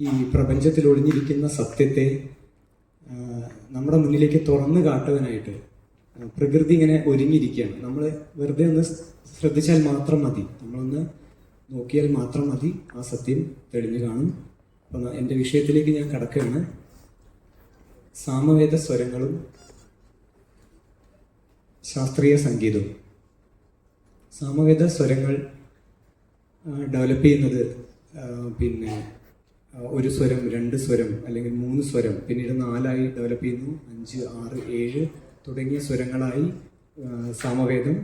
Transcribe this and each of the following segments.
ഈ പ്രപഞ്ചത്തിൽ ഒളിഞ്ഞിരിക്കുന്ന സത്യത്തെ നമ്മുടെ മുന്നിലേക്ക് തുറന്നു കാട്ടുവാനായിട്ട് പ്രകൃതി ഇങ്ങനെ ഒരുങ്ങിയിരിക്കുകയാണ്. നമ്മൾ വെറുതെ ഒന്ന് ശ്രദ്ധിച്ചാൽ മാത്രം മതി. നമ്മളൊന്ന് നോക്കിയാൽ മാത്രം മതി ആ സത്യം തെളിഞ്ഞു കാണും. അപ്പം എന്റെ വിഷയത്തിലേക്ക് ഞാൻ കടക്കുകയാണ്. സാമവേദ സ്വരങ്ങളും ശാസ്ത്രീയ സംഗീതവും. സാമവേദ സ്വരങ്ങൾ ഡെവലപ്പ് ചെയ്യുന്നത് പിന്നെ ഒരു സ്വരം രണ്ട് സ്വരം അല്ലെങ്കിൽ മൂന്ന് സ്വരം പിന്നീട് നാലായി ഡെവലപ്പ് ചെയ്യുന്നു. അഞ്ച് ആറ് ഏഴ് തുടങ്ങിയ സ്വരങ്ങളായി സാമവേദം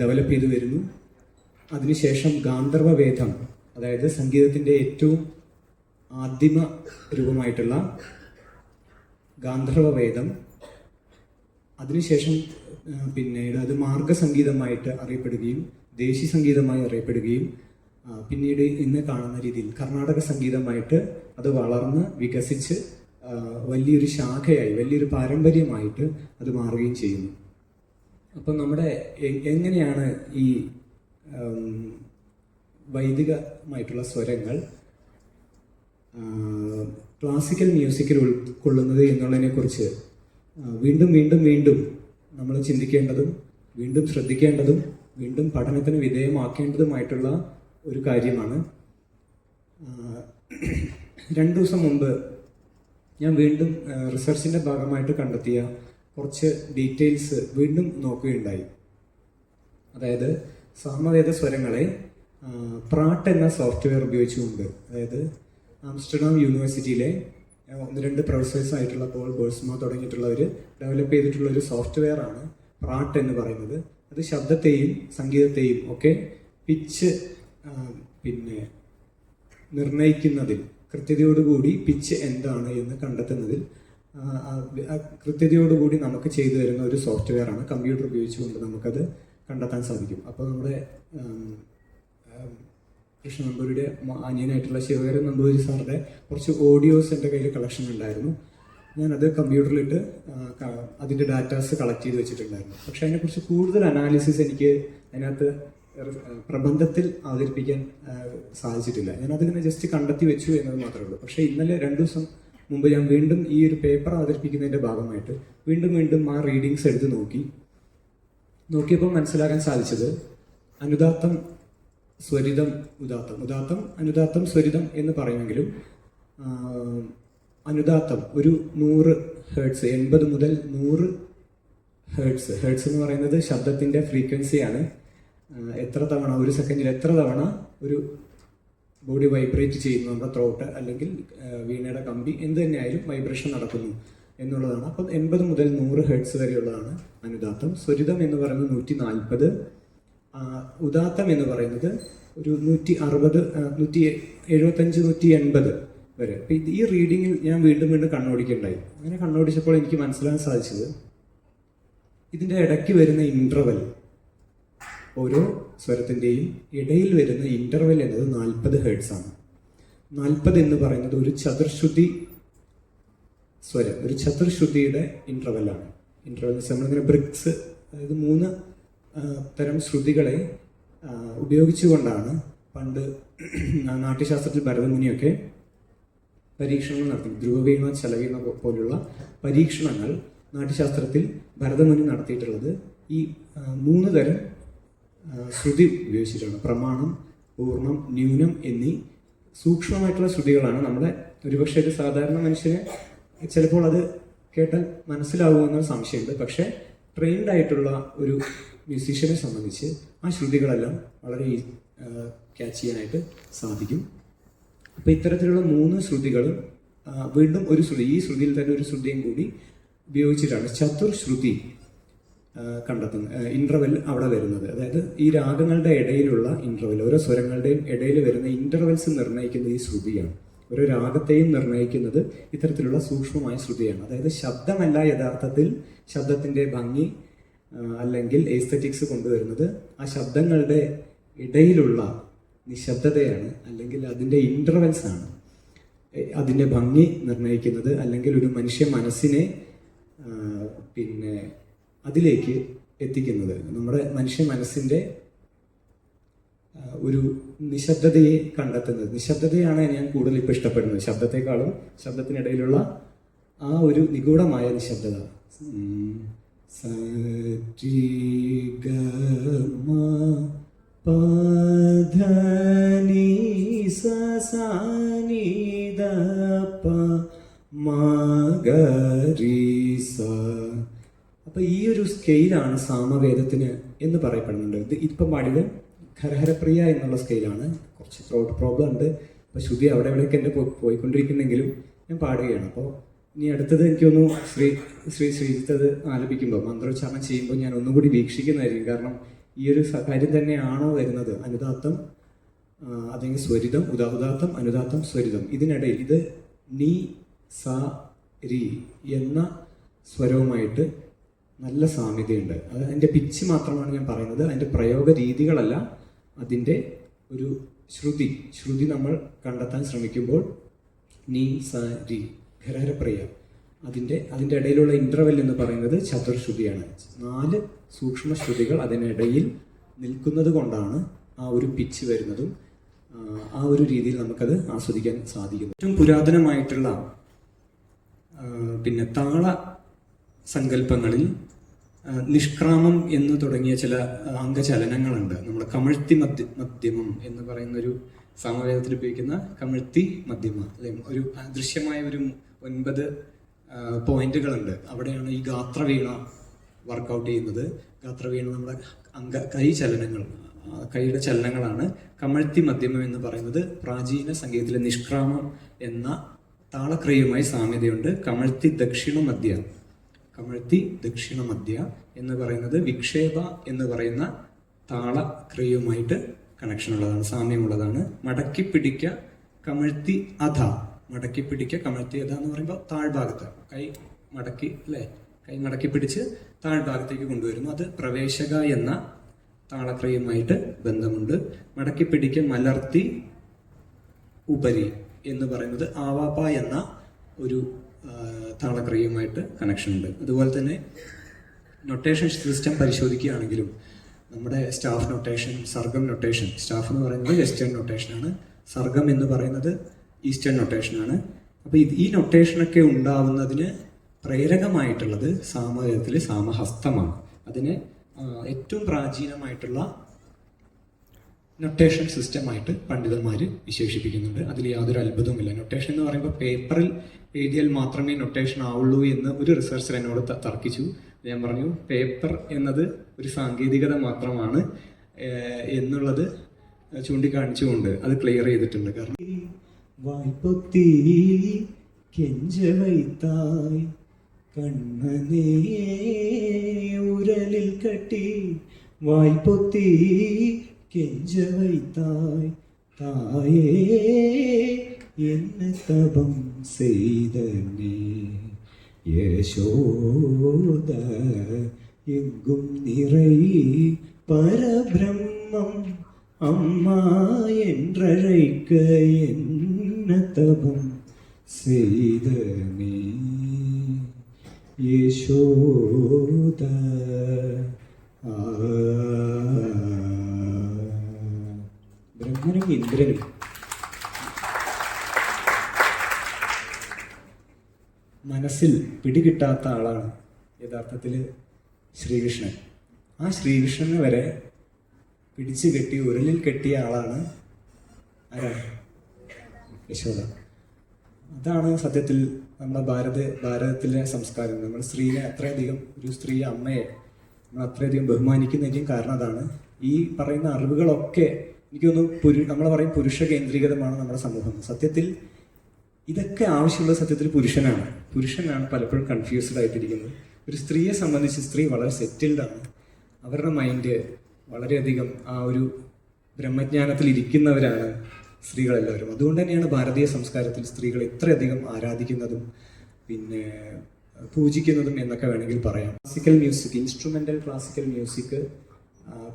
ഡെവലപ്പ് ചെയ്തു വരുന്നു. അതിനുശേഷം ഗാന്ധർവ വേദം അതായത് സംഗീതത്തിന്റെ ഏറ്റവും ആദിമ രൂപമായിട്ടുള്ള ഗാന്ധർവ വേദം അതിനുശേഷം പിന്നീട് അത് മാർഗസംഗീതമായിട്ട് അറിയപ്പെടുകയും ദേശീയ സംഗീതമായി അറിയപ്പെടുകയും പിന്നീട് ഇന്ന് കാണുന്ന രീതിയിൽ കർണാടക സംഗീതമായിട്ട് അത് വളർന്ന് വികസിച്ച് വലിയൊരു ശാഖയായി വലിയൊരു പാരമ്പര്യമായിട്ട് അത് മാറുകയും ചെയ്യുന്നു. അപ്പം നമ്മുടെ എങ്ങനെയാണ് ഈ വൈദികമായിട്ടുള്ള സ്വരങ്ങൾ ക്ലാസിക്കൽ മ്യൂസിക്കിൽ ഉൾക്കൊള്ളുന്നത് എന്നുള്ളതിനെക്കുറിച്ച് വീണ്ടും വീണ്ടും വീണ്ടും നമ്മൾ ചിന്തിക്കേണ്ടതും വീണ്ടും ശ്രദ്ധിക്കേണ്ടതും വീണ്ടും പഠനത്തിന് വിധേയമാക്കേണ്ടതുമായിട്ടുള്ള ഒരു കാര്യമാണ്. രണ്ട് ദിവസം മുമ്പ് ഞാൻ വീണ്ടും റിസർച്ചിന്റെ ഭാഗമായിട്ട് കണ്ടെത്തിയ കുറച്ച് ഡീറ്റെയിൽസ് വീണ്ടും നോക്കുകയുണ്ടായി. അതായത് സാമവേദ സ്വരങ്ങളെ പ്രാട്ട് എന്ന സോഫ്റ്റ്വെയർ ഉപയോഗിച്ചുകൊണ്ട് അതായത് ആംസ്റ്റർഡാം യൂണിവേഴ്സിറ്റിയിലെ ഒന്ന് രണ്ട് പ്രൊഫസേഴ്സ് ആയിട്ടുള്ള പോൾ ബേഴ്സ്മോ തുടങ്ങിയിട്ടുള്ളവർ ഡെവലപ്പ് ചെയ്തിട്ടുള്ള ഒരു സോഫ്റ്റ്വെയർ ആണ് പ്രാട്ട് എന്ന് പറയുന്നത്. അത് ശബ്ദത്തെയും സംഗീതത്തെയും ഒക്കെ പിച്ച് പിന്നെ നിർണയിക്കുന്നതിൽ കൃത്യതയോടുകൂടി പിച്ച് എന്താണ് എന്ന് കണ്ടെത്തുന്നതിൽ കൃത്യതയോടുകൂടി നമുക്ക് ചെയ്തു തരുന്ന ഒരു സോഫ്റ്റ്വെയർ ആണ് കമ്പ്യൂട്ടർ ഉപയോഗിച്ചുകൊണ്ട് നമുക്കത് കണ്ടെത്താൻ സാധിക്കും. അപ്പോൾ നമ്മുടെ കൃഷ്ണ നമ്പൂരിയുടെ അനിയനായിട്ടുള്ള ശിവകരൻ നമ്പൂരി സാറിന്റെ കുറച്ച് ഓഡിയോസ് എന്റെ കയ്യിൽ കളക്ഷൻ ഉണ്ടായിരുന്നു. ഞാനത് കമ്പ്യൂട്ടറിലിട്ട് അതിന്റെ ഡാറ്റാസ് കളക്ട് ചെയ്ത് വെച്ചിട്ടുണ്ടായിരുന്നു. പക്ഷേ അതിനെക്കുറിച്ച് കൂടുതൽ അനാലിസിസ് എനിക്ക് അതിനകത്ത് പ്രബന്ധത്തിൽ അവതരിപ്പിക്കാൻ സാധിച്ചിട്ടില്ല. ഞാൻ അതിനെ ജസ്റ്റ് കണ്ടെത്തി വെച്ചു എന്നത് മാത്രമേ ഉള്ളൂ. പക്ഷേ ഇന്നലെ രണ്ടു ദിവസം മുമ്പ് ഞാൻ വീണ്ടും ഈ ഒരു പേപ്പർ അവതരിപ്പിക്കുന്നതിന്റെ ഭാഗമായിട്ട് വീണ്ടും വീണ്ടും ആ റീഡിങ്സ് എടുത്ത് നോക്കി. നോക്കിയപ്പോൾ മനസ്സിലാക്കാൻ സാധിച്ചത് അനുദാത്തം സ്വരിതം ഉദാത്തം. ഉദാത്തം അനുദാത്തം സ്വരിതം എന്ന് പറയുമെങ്കിലും അനുദാത്തം ഒരു നൂറ് ഹേർട്സ് എൺപത് മുതൽ നൂറ് ഹേർട്സ് ഹേർട്സ് എന്ന് പറയുന്നത് ശബ്ദത്തിന്റെ ഫ്രീക്വൻസിയാണ് എത്ര തവണ ഒരു സെക്കൻഡിൽ എത്ര തവണ ഒരു ബോഡി വൈബ്രേറ്റ് ചെയ്യുന്നു നമ്മുടെ ത്രോട്ട് അല്ലെങ്കിൽ വീണയുടെ കമ്പി എന്ത് തന്നെയായാലും വൈബ്രേഷൻ നടക്കുന്നു എന്നുള്ളതാണ്. അപ്പം എൺപത് മുതൽ നൂറ് ഹെഡ്സ് വരെയുള്ളതാണ് അനുദാത്തം. സ്വരിതം എന്ന് പറയുന്നത് നൂറ്റി നാൽപ്പത് ഉദാത്തം എന്ന് പറയുന്നത് ഒരു നൂറ്റി അറുപത് നൂറ്റി എഴുപത്തഞ്ച് നൂറ്റി എൺപത് വരെ. അപ്പം ഇത് ഈ റീഡിങ്ങിൽ ഞാൻ വീണ്ടും വീണ്ടും കണ്ണോടിക്കുണ്ടായി. അങ്ങനെ കണ്ണോടിച്ചപ്പോൾ എനിക്ക് മനസ്സിലാക്കാൻ സാധിച്ചത് ഇതിന്റെ ഇടയ്ക്ക് വരുന്ന ഇന്റർവൽ ഓരോ സ്വരത്തിന്റെയും ഇടയിൽ വരുന്ന ഇന്റർവെൽ എന്നത് നാൽപ്പത് ഹേർട്സ് ആണ്. നാൽപ്പത് എന്ന് പറയുന്നത് ഒരു ചതുർശുദ്ധി സ്വരം ഒരു ചതുർശുദ്ധിയുടെ ഇന്റർവെല്ലാണ് ഇന്റർവെൽ നമ്മളിങ്ങനെ ബ്രിക്സ് അതായത് മൂന്ന് തരം ശ്രുതികളെ ഉപയോഗിച്ചുകൊണ്ടാണ് പണ്ട് നാട്യശാസ്ത്രത്തിൽ ഭരതമുനിയൊക്കെ പരീക്ഷണങ്ങൾ നടത്തി ധ്രുവവീണ ചലവീണ പോലുള്ള പരീക്ഷണങ്ങൾ നാട്യശാസ്ത്രത്തിൽ ഭരതമുനി നടത്തിയിട്ടുള്ളത്. ഈ മൂന്ന് തരം ശ്രുതി ഉപയോഗിച്ചിട്ടാണ്. പ്രമാണം പൂർണം ന്യൂനം എന്നീ സൂക്ഷ്മമായിട്ടുള്ള ശ്രുതികളാണ് നമ്മുടെ ഒരുപക്ഷെ ഒരു സാധാരണ മനുഷ്യന് ചിലപ്പോൾ അത് കേട്ടാൽ മനസ്സിലാവുമെന്ന സംശയമുണ്ട്. പക്ഷേ ട്രെയിൻഡ് ആയിട്ടുള്ള ഒരു മ്യൂസീഷ്യനെ സംബന്ധിച്ച് ആ ശ്രുതികളെല്ലാം വളരെ ക്യാച്ച് ചെയ്യാനായിട്ട് സാധിക്കും. അപ്പൊ ഇത്തരത്തിലുള്ള മൂന്ന് ശ്രുതികളും വീണ്ടും ഒരു ശ്രുതി ഈ ശ്രുതിയിൽ തന്നെ ഒരു ശ്രുതിയും കൂടി ഉപയോഗിച്ചിട്ടാണ്. ചതുർ ശ്രുതി ആ, കണ്ടെത്തുന്നത് ഇന്റർവെൽ അവിടെ വരുന്നത്. അതായത് ഈ രാഗങ്ങളുടെ ഇടയിലുള്ള ഇന്റർവെൽ ഓരോ സ്വരങ്ങളുടെയും ഇടയിൽ വരുന്ന ഇന്റർവെൽസ് നിർണയിക്കുന്നത് ഈ ശ്രുതിയാണ്. ഓരോ രാഗത്തെയും നിർണയിക്കുന്നത് ഇത്തരത്തിലുള്ള സൂക്ഷ്മമായ ശ്രുതിയാണ്. അതായത് ശബ്ദമല്ല യഥാർത്ഥത്തിൽ ശബ്ദത്തിന്റെ ഭംഗി അല്ലെങ്കിൽ എസ്തറ്റിക്സ് കൊണ്ടുവരുന്നത്. ആ ശബ്ദങ്ങളുടെ ഇടയിലുള്ള നിശബ്ദതയാണ് അല്ലെങ്കിൽ അതിന്റെ ഇന്റർവെൽസ് ആണ്. അതിന്റെ ഭംഗി നിർണയിക്കുന്നത് അല്ലെങ്കിൽ ഒരു മനുഷ്യ മനസ്സിനെ പിന്നെ അതിലേക്ക് എത്തിക്കുന്നത് നമ്മുടെ മനുഷ്യ മനസ്സിന്റെ ഒരു നിശബ്ദതയെ കണ്ടെത്തുന്നത്. നിശബ്ദതയാണ് ഞാൻ കൂടുതൽ ഇപ്പോൾ ഇഷ്ടപ്പെടുന്നത്. ശബ്ദത്തെക്കാളും ശബ്ദത്തിനിടയിലുള്ള ആ ഒരു നിഗൂഢമായ നിശബ്ദത. സീ സ, രി, ഗ, മ, പ, ധ, നി, സ, സ, നി, ദ. അപ്പൊ ഈ ഒരു സ്കെയിലാണ് സാമവേദത്തിന് എന്ന് പറയപ്പെടുന്നുണ്ട്. ഇത് ഇപ്പം പാടിയത് ഖരഹരപ്രിയ എന്നുള്ള സ്കെയിലാണ് കുറച്ച് ത്രോട്ട് പ്രോബ്ലം ഉണ്ട്. അപ്പൊ ശ്രുതി അവിടെ എവിടെയൊക്കെ എന്റെ പോയിക്കൊണ്ടിരിക്കുന്നെങ്കിലും ഞാൻ പാടുകയാണ്. അപ്പോൾ ഇനി അടുത്തത് എനിക്ക് തോന്നുന്നു ശ്രീ ശ്രീ ശ്രീജിത്ത് അത് ആലപിക്കുമ്പോൾ മന്ത്രോച്ചാരണം ചെയ്യുമ്പോൾ ഞാൻ ഒന്നുകൂടി വീക്ഷിക്കുന്നതായിരിക്കും. കാരണം ഈ ഒരു കാര്യം തന്നെയാണോ വരുന്നത്? അനുദാത്തം അല്ലെങ്കിൽ സ്വരിതം ഉദാഹുദാത്തം അനുദാത്തം സ്വരിതം. ഇതിനിടയിൽ ഇത് നീ സ രി എന്ന സ്വരവുമായിട്ട് നല്ല സാമ്യതയുണ്ട്. അത് അതിന്റെ പിച്ച് മാത്രമാണ് ഞാൻ പറയുന്നത്. അതിന്റെ പ്രയോഗ രീതികളല്ല അതിന്റെ ഒരു ശ്രുതി. ശ്രുതി നമ്മൾ കണ്ടെത്താൻ ശ്രമിക്കുമ്പോൾ നീ സ രി ഖരഹരപ്രിയ അതിന്റെ അതിന്റെ ഇടയിലുള്ള ഇന്റർവെൽ എന്ന് പറയുന്നത് ചതുർശ്രുതിയാണ്. നാല് സൂക്ഷ്മ ശ്രുതികൾ അതിനിടയിൽ നിൽക്കുന്നത് കൊണ്ടാണ് ആ ഒരു പിച്ച് വരുന്നതും ആ ഒരു രീതിയിൽ നമുക്കത് ആസ്വദിക്കാൻ സാധിക്കുന്നു ഏറ്റവും പുരാതനമായിട്ടുള്ള പിന്നെ താള സങ്കല്പങ്ങളിൽ നിഷ്ക്രാമം എന്ന് തുടങ്ങിയ ചില അംഗചലനങ്ങളുണ്ട്. നമ്മൾ കമഴ്ത്തി മധ്യ മധ്യമം എന്ന് പറയുന്ന ഒരു സാമവേദത്തിൽ ഉപയോഗിക്കുന്ന കമഴ്ത്തി മധ്യമ അല്ലെ? ഒരു ദൃശ്യമായ ഒരു ഒൻപത് പോയിന്റുകളുണ്ട്. അവിടെയാണ് ഈ ഗാത്രവീണ വർക്കൗട്ട് ചെയ്യുന്നത്. ഗാത്രവീണ നമ്മുടെ അംഗ കൈ ചലനങ്ങൾ കൈയുടെ ചലനങ്ങളാണ്. കമഴ്ത്തി മധ്യമം എന്ന് പറയുന്നത് പ്രാചീന സംഗീതത്തിലെ നിഷ്ക്രാമം എന്ന താളക്രിയയുമായി സാമ്യതയുണ്ട്. കമഴ്ത്തി ദക്ഷിണ മധ്യ. കമഴ്ത്തി ദക്ഷിണ മധ്യ എന്ന് പറയുന്നത് വിക്ഷേപ എന്ന് പറയുന്ന താളക്രിയയുമായിട്ട് കണക്ഷൻ ഉള്ളതാണ് സാമ്യമുള്ളതാണ്. മടക്കി പിടിക്ക കമഴ്ത്തി അധ. മടക്കി പിടിക്ക കമഴ്ത്തി അധ എന്ന് പറയുമ്പോൾ താഴ്ഭാഗത്ത്. കൈ മടക്കി അല്ലേ? കൈ മടക്കി പിടിച്ച് താഴ്ഭാഗത്തേക്ക് കൊണ്ടുവരുന്നു. അത് പ്രവേശക എന്ന താളക്രിയയുമായിട്ട് ബന്ധമുണ്ട്. മടക്കി പിടിക്ക മലർത്തി ഉപരി എന്ന് പറയുന്നത് ആവാപ്പ എന്ന ഒരു താളക്രിയയുമായിട്ട് കണക്ഷൻ ഉണ്ട്. അതുപോലെ തന്നെ നൊട്ടേഷൻ സിസ്റ്റം പരിശോധിക്കുകയാണെങ്കിലും നമ്മുടെ staff notation sargam notation staff എന്ന് പറയുന്നത് വെസ്റ്റേൺ നൊട്ടേഷനാണ് സർഗം എന്ന് പറയുന്നത് ഈസ്റ്റേൺ നൊട്ടേഷനാണ് അപ്പോൾ ഇത് ഈ നൊട്ടേഷനൊക്കെ ഉണ്ടാവുന്നതിന് പ്രേരകമായിട്ടുള്ളത് സാമവേദത്തിൽ സാമഹസ്തമാണ്. അതിന് ഏറ്റവും പ്രാചീനമായിട്ടുള്ള നൊട്ടേഷൻ സിസ്റ്റമായിട്ട് പണ്ഡിതന്മാർ വിശേഷിപ്പിക്കുന്നുണ്ട്. അതിൽ യാതൊരു അത്ഭുതവുമില്ല. നൊട്ടേഷൻ എന്ന് പറയുമ്പോൾ പേപ്പറിൽ എഴുതിയാൽ മാത്രമേ നൊട്ടേഷൻ ആവുള്ളൂ എന്ന് ഒരു റിസർച്ചർ എന്നോട് തർക്കിച്ചു. ഞാൻ പറഞ്ഞു പേപ്പർ എന്നത് ഒരു സാങ്കേതികത മാത്രമാണ് എന്നുള്ളത് ചൂണ്ടിക്കാണിച്ചുകൊണ്ട് അത് ക്ലിയർ ചെയ്തിട്ടുണ്ട്. കാരണം വായ്പൊത്തി ഉരലിൽ കട്ടി വായ്പൊത്തി കെഞ്ചവൈത്തായ് തായേ എന്ന തപം செய்தனே யசோத எங்கும் நிறை பரபிரம்மம் அம்மா என்றழைக்க என்ன தபம் செய்தனே யசோத ആ ബ്രഹ്മനും ഇന്ദ്രനും മനസ്സിൽ പിടികിട്ടാത്ത ആളാണ് യഥാർത്ഥത്തിൽ ശ്രീകൃഷ്ണൻ. ആ ശ്രീകൃഷ്ണനെ വരെ പിടിച്ചു കെട്ടി ഉരലിൽ കെട്ടിയ ആളാണ് ആരാണ് യശോദ. അതാണ് സത്യത്തിൽ നമ്മുടെ ഭാരത ഭാരതത്തിലെ സംസ്കാരം. നമ്മൾ സ്ത്രീനെ അത്രയധികം ഒരു സ്ത്രീ അമ്മയെ നമ്മൾ അത്രയധികം ബഹുമാനിക്കുന്നതിന്റെയും കാരണം അതാണ്. ഈ പറയുന്ന അറിവുകളൊക്കെ എനിക്കൊന്ന് പുരു നമ്മൾ പറയും പുരുഷ കേന്ദ്രീകൃതമാണ് നമ്മുടെ സമൂഹം. സത്യത്തിൽ ഇതൊക്കെ ആവശ്യമുള്ള സത്യത്തിൽ പുരുഷനാണ്. പുരുഷനാണ് പലപ്പോഴും കൺഫ്യൂസ്ഡ് ആയിട്ടിരിക്കുന്നത്. ഒരു സ്ത്രീയെ സംബന്ധിച്ച് സ്ത്രീ വളരെ സെറ്റിൽഡാണ് അവരുടെ മൈൻഡ് വളരെയധികം ആ ഒരു ബ്രഹ്മജ്ഞാനത്തിൽ ഇരിക്കുന്നവരാണ് സ്ത്രീകളെല്ലാവരും. അതുകൊണ്ട് തന്നെയാണ് ഭാരതീയ സംസ്കാരത്തിൽ സ്ത്രീകൾ ഇത്രയധികം ആരാധിക്കുന്നതും പിന്നെ പൂജിക്കുന്നതും എന്നൊക്കെ വേണമെങ്കിൽ പറയാം. Classical music instrumental classical music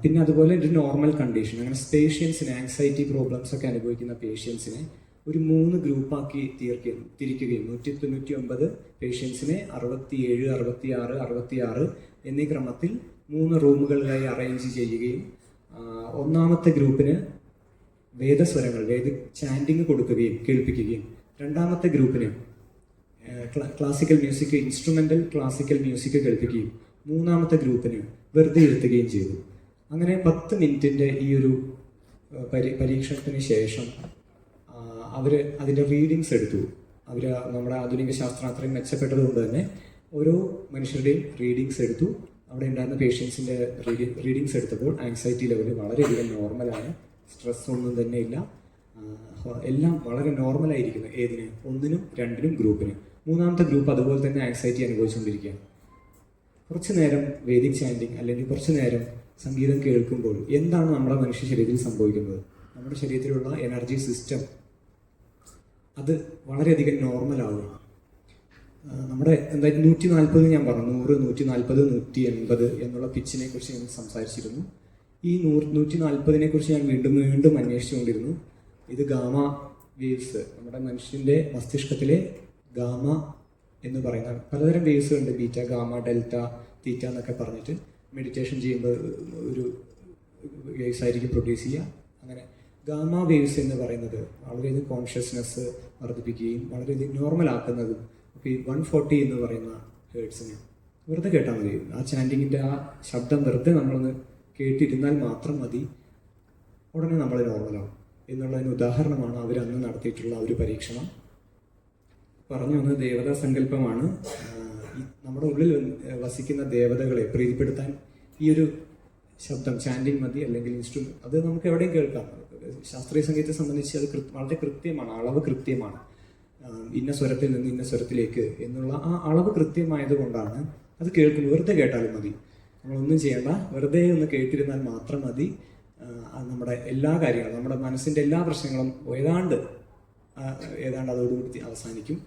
പിന്നെ അതുപോലെ ഒരു നോർമൽ കണ്ടീഷൻ അങ്ങനെ പേഷ്യൻസിന് ആങ്സൈറ്റി പ്രോബ്ലംസ് ഒക്കെ അനുഭവിക്കുന്ന പേഷ്യൻസിനെ ഒരു മൂന്ന് ഗ്രൂപ്പാക്കി തീർക്കുകയും തിരിക്കുകയും. നൂറ്റി തൊണ്ണൂറ്റി ഒമ്പത് പേഷ്യൻസിനെ അറുപത്തിയേഴ് അറുപത്തി ആറ് അറുപത്തി ആറ് എന്നീ ക്രമത്തിൽ മൂന്ന് റൂമുകളിലായി അറേഞ്ച് ചെയ്യുകയും ഒന്നാമത്തെ ഗ്രൂപ്പിന് വേദസ്വരങ്ങൾ വേദ ചാൻഡിങ് കൊടുക്കുകയും കേൾപ്പിക്കുകയും. രണ്ടാമത്തെ ഗ്രൂപ്പിന് classical music instrumental classical music കേൾപ്പിക്കുകയും. മൂന്നാമത്തെ ഗ്രൂപ്പിന് വെറുതെ ഇരുത്തുകയും ചെയ്തു. അങ്ങനെ പത്ത് മിനിറ്റിന്റെ ഈ ഒരു പരീക്ഷണത്തിന് ശേഷം ആ, അതിന്റെ റീഡിങ്സ് എടുത്തു. അവർ നമ്മുടെ ആധുനിക ശാസ്ത്രം അത്രയും മെച്ചപ്പെട്ടതുകൊണ്ട് തന്നെ ഓരോ മനുഷ്യരുടെയും റീഡിങ്സ് എടുത്തു. അവിടെ ഉണ്ടായിരുന്ന പേഷ്യൻസിന്റെ റീഡിങ്സ് എടുത്തപ്പോൾ ആങ്സൈറ്റി ലെവൽ വളരെയധികം നോർമലാണ് സ്ട്രെസ് ഒന്നും തന്നെ ഇല്ല. എല്ലാം വളരെ നോർമലായിരിക്കുന്നു ഏതിന്? ഒന്നിനും രണ്ടിനും ഗ്രൂപ്പിന്. മൂന്നാമത്തെ ഗ്രൂപ്പ് അതുപോലെ തന്നെ ആങ്സൈറ്റി അനുഭവിച്ചുകൊണ്ടിരിക്കുകയാണ്. കുറച്ച് നേരം വേദിക് ചാൻഡിങ് അല്ലെങ്കിൽ കുറച്ച് നേരം സംഗീതം കേൾക്കുമ്പോൾ എന്താണ് നമ്മുടെ മനുഷ്യ ശരീരത്തിൽ സംഭവിക്കുന്നത്? നമ്മുടെ ശരീരത്തിലുള്ള എനർജി സിസ്റ്റം അത് വളരെയധികം നോർമൽ ആവുകയാണ് നമ്മുടെ എന്തായാലും നൂറ്റി നാൽപ്പത് ഞാൻ പറഞ്ഞു നൂറ് നൂറ്റി നാൽപ്പത് നൂറ്റി എൺപത് എന്നുള്ള പിച്ചിനെ കുറിച്ച് ഞാൻ സംസാരിച്ചിരുന്നു. ഈ നൂറ് നൂറ്റി നാൽപ്പതിനെ കുറിച്ച് ഞാൻ വീണ്ടും വീണ്ടും അന്വേഷിച്ചുകൊണ്ടിരുന്നു. ഇത് ഗാമ വേവ്സ് നമ്മുടെ മനുഷ്യന്റെ മസ്തിഷ്കത്തിലെ ഗാമ എന്ന് പറയുന്ന പലതരം വേവ്സ് ഉണ്ട്. ബീറ്റ ഗാമ ഡെൽറ്റ തീറ്റ എന്നൊക്കെ പറഞ്ഞിട്ട് മെഡിറ്റേഷൻ ചെയ്യുമ്പോൾ ഒരു വേവ്സ് ആയിരിക്കും പ്രൊഡ്യൂസ് ചെയ്യുക. അങ്ങനെ ഗാമ വേവ്സ് എന്ന് പറയുന്നത് വളരെയധികം കോൺഷ്യസ്നെസ് വർദ്ധിപ്പിക്കുകയും വളരെയധികം നോർമൽ ആക്കുന്നതും അപ്പോൾ ഈ വൺ ഫോർട്ടി എന്ന് പറയുന്ന ഹേർട്സിന് വെറുതെ കേട്ടാൽ മതി. ആ ചാൻഡിങ്ങിന്റെ ആ ശബ്ദം വെറുതെ നമ്മളൊന്ന് കേട്ടിരുന്നാൽ മാത്രം മതി. ഉടനെ നമ്മൾ നോർമലാവും എന്നുള്ളതിന് ഉദാഹരണമാണ് അവർ അന്ന് നടത്തിയിട്ടുള്ള ഒരു പരീക്ഷണം. പറഞ്ഞു വന്നത് ദേവതാ സങ്കല്പമാണ്. നമ്മുടെ ഉള്ളിൽ വസിക്കുന്ന ദേവതകളെ പ്രീതിപ്പെടുത്താൻ ഈ ഒരു ശബ്ദം ചാൻഡിങ് മതി അല്ലെങ്കിൽ ഇൻസ്ട്രുമെന്റ് അത് നമുക്ക് എവിടെയും കേൾക്കാം. ശാസ്ത്രീയ സംഗീതത്തെ സംബന്ധിച്ച് അത് വളരെ കൃത്യമാണ് അളവ് കൃത്യമാണ്. ഇന്ന സ്വരത്തിൽ നിന്ന് ഇന്ന സ്വരത്തിലേക്ക് എന്നുള്ള ആ അളവ് കൃത്യമായത് കൊണ്ടാണ് അത് കേൾക്കുമ്പോൾ വെറുതെ കേട്ടാലും മതി. നമ്മളൊന്നും ചെയ്യേണ്ട വെറുതെ ഒന്ന് കേട്ടിരുന്നാൽ മാത്രം മതി. നമ്മുടെ എല്ലാ കാര്യങ്ങളും നമ്മുടെ മനസ്സിന്റെ എല്ലാ പ്രശ്നങ്ങളും ഏതാണ്ട് ഏതാണ്ട് അതോടുകൂടി അവസാനിക്കും.